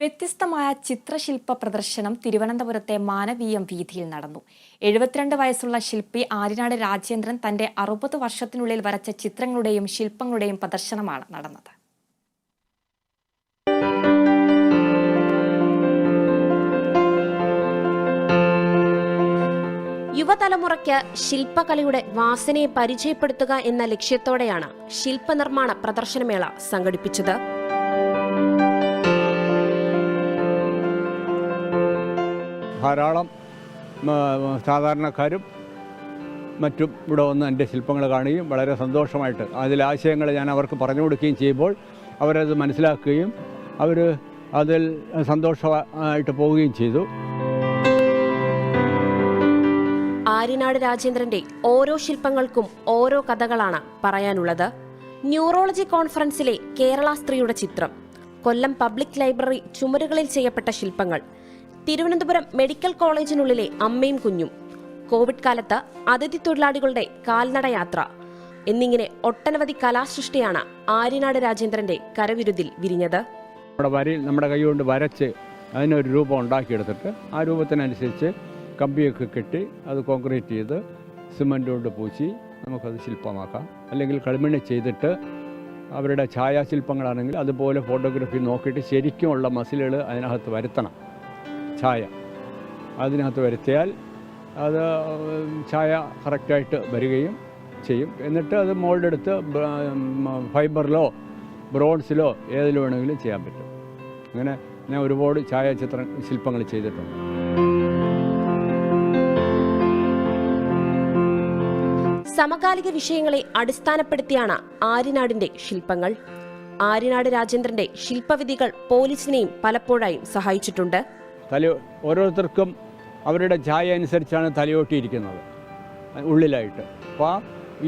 വ്യത്യസ്തമായ ചിത്രശില്പ പ്രദർശനം തിരുവനന്തപുരത്തെ മാനവീയം വീതിയിൽ നടന്നു. എഴുപത്തിരണ്ട് വയസ്സുള്ള ശില്പി ആര്യനാട് രാജേന്ദ്രൻ തന്റെ അറുപത് വർഷത്തിനുള്ളിൽ വരച്ച ചിത്രങ്ങളുടെയും ശില്പങ്ങളുടെയും പ്രദർശനമാണ് നടന്നത്. യുവതലമുറയ്ക്ക് ശില്പകലയുടെ വാസനയെ പരിചയപ്പെടുത്തുക എന്ന ലക്ഷ്യത്തോടെയാണ് ശില്പനിർമ്മാണ പ്രദർശനമേള സംഘടിപ്പിച്ചത്. ധാരാളം സാധാരണക്കാരും മറ്റും ഇവിടെ വന്ന് എന്റെ ശില്പങ്ങൾ കാണുകയും വളരെ സന്തോഷമായിട്ട് അതിൽ ആശയങ്ങൾ ഞാൻ അവർക്ക് പറഞ്ഞു കൊടുക്കുകയും ചെയ്യുമ്പോൾ അവരത് മനസ്സിലാക്കുകയും അവർ അതിൽ സന്തോഷമായിട്ട് പോവുകയും ചെയ്തു. ആര്യനാട് രാജേന്ദ്രന്റെ ഓരോ ശില്പങ്ങൾക്കും ഓരോ കഥകളാണ് പറയാനുള്ളത്. ന്യൂറോളജി കോൺഫറൻസിലെ കേരള സ്ത്രീയുടെ ചിത്രം കൊല്ലം പബ്ലിക് ലൈബ്രറി ചുമരുകളിൽ ചെയ്യപ്പെട്ട ശില്പങ്ങൾ തിരുവനന്തപുരം മെഡിക്കൽ കോളേജിനുള്ളിലെ അമ്മയും കുഞ്ഞും. കോവിഡ് കാലത്ത് അതിഥി തൊഴിലാളികളുടെ കാൽനടയാത്ര. എന്നിങ്ങനെ ഒട്ടനവധി കലാസൃഷ്ടിയാണ് ആര്യനാട് രാജേന്ദ്രന്റെ കരവിരുതിൽ വിരിഞ്ഞത്. നമ്മുടെ വരയിൽ നമ്മുടെ കൈ കൊണ്ട് വരച്ച് അതിനൊരു രൂപം ഉണ്ടാക്കിയെടുത്തിട്ട് ആ രൂപത്തിനനുസരിച്ച് കമ്പിയൊക്കെ കെട്ടി അത് കോൺക്രീറ്റ് ചെയ്ത് സിമന്റ് കൊണ്ട് പൂശി നമുക്കത് ശില്പമാക്കാം. അല്ലെങ്കിൽ കളിമണ്ണ് ചെയ്തിട്ട് അവരുടെ ഛായാശില്പങ്ങളാണെങ്കിൽ അതുപോലെ ഫോട്ടോഗ്രാഫി നോക്കിയിട്ട് ശരിക്കുമുള്ള മസിലുകൾ അതിനകത്ത് വരുത്തണം. ഛായ അതിനകത്ത് വരുത്തിയാൽ അത് ഛായ കറക്റ്റായിട്ട് വരികയും ചെയ്യും. എന്നിട്ട് അത് മോൾഡെടുത്ത് ഫൈബറിലോ ബ്രോൺസിലോ ഏതിൽ വേണമെങ്കിലും ചെയ്യാൻ പറ്റും. അങ്ങനെ ഞാൻ ഒരുപാട് ഛായാചിത്ര ശില്പങ്ങൾ ചെയ്തിട്ടുണ്ട്. സമകാലിക വിഷയങ്ങളെ അടിസ്ഥാനപ്പെടുത്തിയാണ് ആര്യനാടിന്റെ ശില്പങ്ങൾ. ആര്യനാട് രാജേന്ദ്രന്റെ ശില്പവിധികൾ പോലീസിനെയും പലപ്പോഴായും സഹായിച്ചിട്ടുണ്ട്. തല ഓരോരുത്തർക്കും അവരുടെ ഛായ അനുസരിച്ചാണ് തലയോട്ടിയിരിക്കുന്നത് ഉള്ളിലായിട്ട്. അപ്പോൾ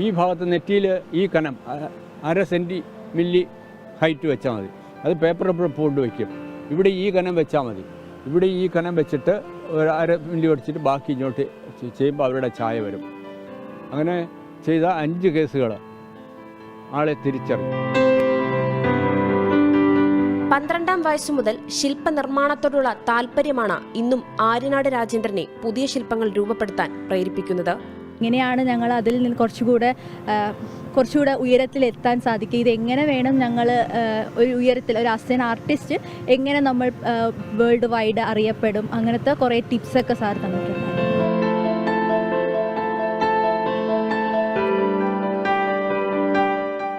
ഈ ഭാഗത്ത് നെറ്റിയിൽ ഈ കനം അര സെന്റി മില്ലി ഹൈറ്റ് വെച്ചാൽ മതി. അത് പേപ്പർ കൊണ്ട് വയ്ക്കും. ഇവിടെ ഈ കനം വെച്ചാൽ മതി. ഇവിടെ ഈ കനം വെച്ചിട്ട് ഒരു അര മില്ലി ഒടിച്ചിട്ട് ബാക്കി ഇങ്ങോട്ട് ചെയ്യുമ്പോൾ അവരുടെ ഛായ വരും. അങ്ങനെ ചെയ്ത അഞ്ച് കേസുകൾ ആളെ തിരിച്ചറിയും പന്ത്രണ്ടാം വയസ്സു മുതൽ ശില്പനിർമ്മാണത്തോടുള്ള താല്പര്യമാണ് ഇന്നും ആര്യനാട് രാജേന്ദ്രനെ പുതിയ ശില്പങ്ങൾ രൂപപ്പെടുത്താൻ പ്രേരിപ്പിക്കുന്നത്. ഇങ്ങനെയാണ് ഞങ്ങൾ അതിൽ നിന്ന് കുറച്ചുകൂടെ കുറച്ചുകൂടെ ഉയരത്തിലെത്താൻ സാധിക്കുക. ഇത് എങ്ങനെ വേണം ഞങ്ങൾ ഒരു ഉയരത്തിൽ ഒരു അസൻ ആർട്ടിസ്റ്റ് എങ്ങനെ നമ്മൾ വേൾഡ് വൈഡ് അറിയപ്പെടും? അങ്ങനത്തെ കുറേ ടിപ്സൊക്കെ സാർ തന്നിട്ടുണ്ട്.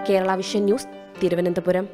Kerala vision news Thiruvananthapuram.